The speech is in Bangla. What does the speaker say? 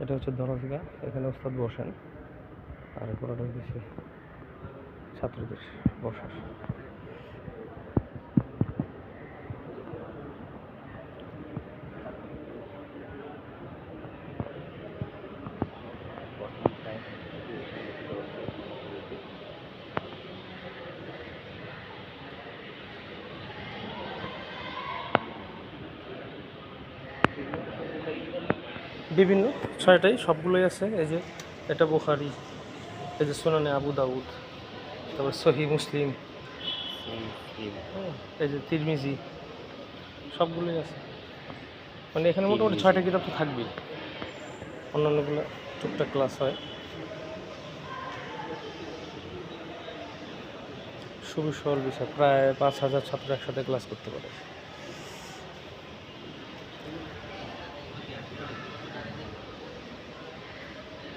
এটা হচ্ছে দরজগা এখানে ওস্তাদ বসেন। আর পুরোটা হচ্ছে ছাত্রদের বসার। বিভিন্ন ছয়টাই সবগুলোই আছে। এই যে এটা বুখারি এই যে সোনানে আবু দাউদ তারপর সহি মুসলিম এই যে তিরমিজি সবগুলোই আছে। মানে এখানে মোটামুটি ছয়টা কিতাব তো থাকবেই। অন্যান্যগুলো টুকটাক ক্লাস হয়। সুবিশাল বিষয় প্রায় পাঁচ হাজার ছাত্র একসাথে ক্লাস করতে পারে।